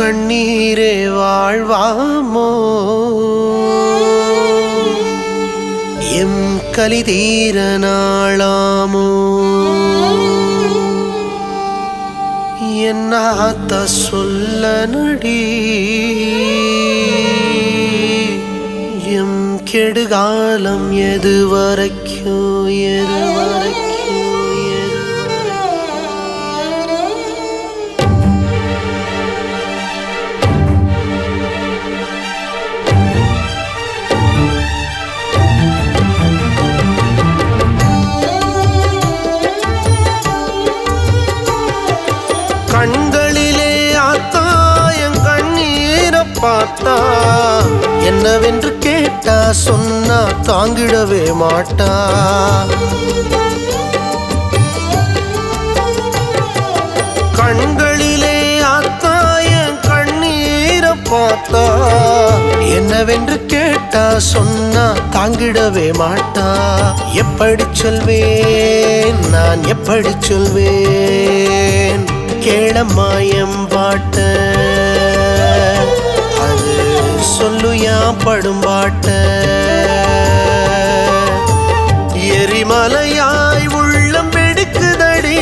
கண்ணீரே வாழ்வாமோ? எம் கலிதீர நாளாமோ? என்னாத்த சொல்ல நடி? எம் கெடுகாலம் எது வரைக்கும் எது வரைக்கும் கண்களிலே ஆத்தா என் கண்ணீரை பார்த்தா. என்னவென்று கேட்டா சொன்னா தாங்கிடவே மாட்டா. கண்களிலே ஆத்தா என் கண்ணீரை பார்த்தா. என்னவென்று கேட்டா சொன்னா தாங்கிடவே மாட்டா. எப்படி சொல்வேன்? நான் எப்படி சொல்வேன்? கேளமாயம் பாட்ட. அது சொல்லுயா படும் பாட்ட. எரிமலையாய் உள்ளம் வெடுக்குதடி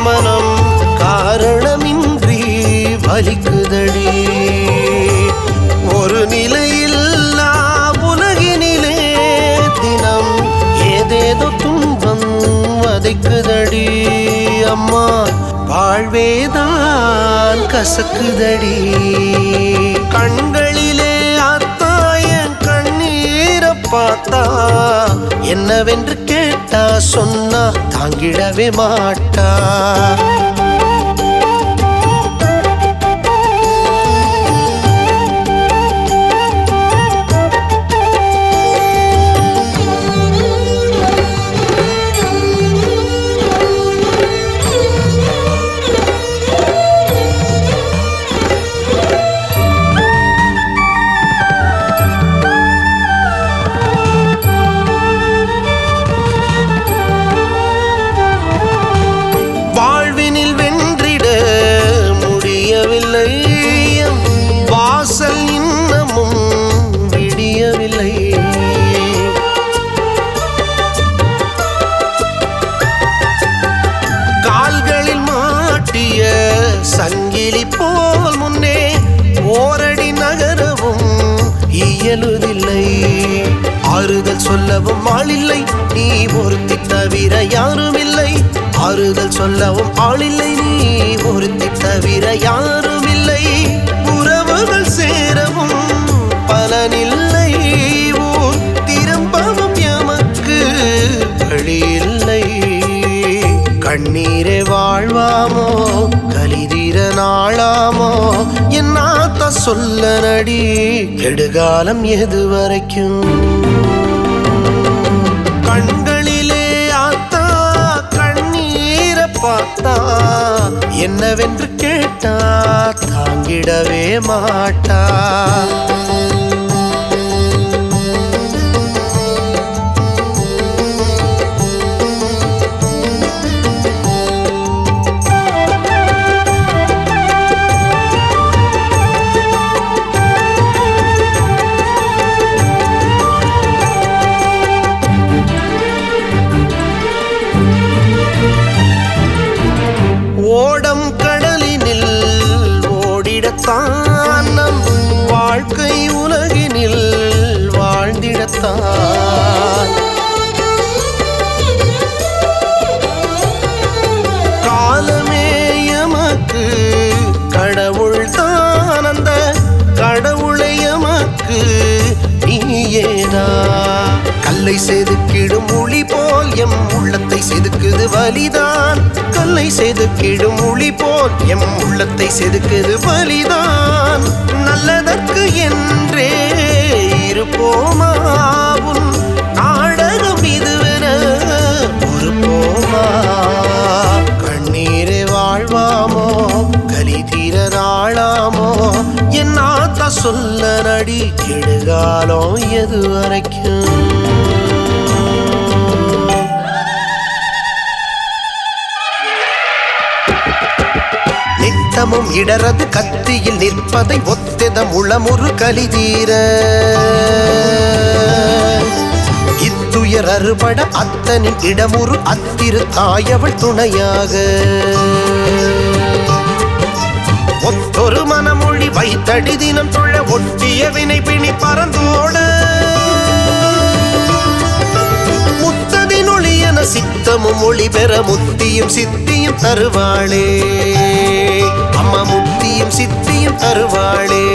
மனம் காரணமின்றி வலிக்குதடி. ஒரு நிலையில்லா உலகினிலே தினம் ஏதேதோ துன்பம் வதைக்குதடி அம்மா. வாழ்வேதான் கசக்குதடி. கண்களிலே அத்தாயன் கண்ணீரை பார்த்தா. என்னவென்று கேட்டா சொன்னா தாங்கிடவே மாட்டா. விடியவில்லை கால்களில் மாட்டிய சங்கிலி போல் முன்னே ஓரடி நகரவும் இயலுதில்லை. ஆறுதல் சொல்லவும் ஆளில்லை நீ ஒருத்தி தவிர யாரும் இல்லை ஆறுதல் சொல்லவும் ஆளில்லை நீ ஒருத்தி தவிர யாரும் இல்லை உறவுகள் சேரவும் பலனில்லை. கண்ணீரே வாழ்வாமோ? கலிதீர நாளாமோ? என்னாத்த சொல்ல நடி கெடுகாலம் எது வரைக்கும் கண்களிலே ஆத்தா கண்ணீரை பார்த்தா என்னவென்று கேட்டா தாங்கிடவே மாட்டா. வாழ்ந்திடத்தான் காலமே எமக்கு கடவுள் தான் அந்த கடவுளை எமக்கு. நீயேனா கல்லை செதுக்கிடும் ஒளி போல் எம் உள்ளத்தை செதுக்குது வலிதான். கல்லை செதுக்கிடும் ஒளி போல் எம் உள்ளத்தை செதுக்குது வலிதான். நல்லதற்கு என்றே இருப்போமா? உன் நாடகம் இதுவென ஒரு போமா கண்ணீரே வாழ்வாமோ? கலி தீர நாளாமோ என்னாத்த சொல்ல நடி கெடுகாலம் எது வரைக்கும்? இடமும் இடரது கத்தியில் நிற்பதை ஒத்தெத முளமுறு கலிதீர. இத்துயர் அறுபட அத்தனின் இடமுறு அத்திரு தாயவள் துணையாக. ஒத்தொரு மனமொழி வைத்தடி தினம் தொழ ஒட்டிய வினை பிணி பறந்தோடு முத்ததின் ஒளி சித்தமும் ஒளி பெற முத்தியும் சித்தியும் தருவாளே. அம்மா முத்தியும் சித்தியும் தருவாளே.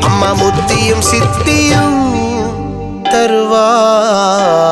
அம்மா முத்தியும் சித்தியும் தருவாளே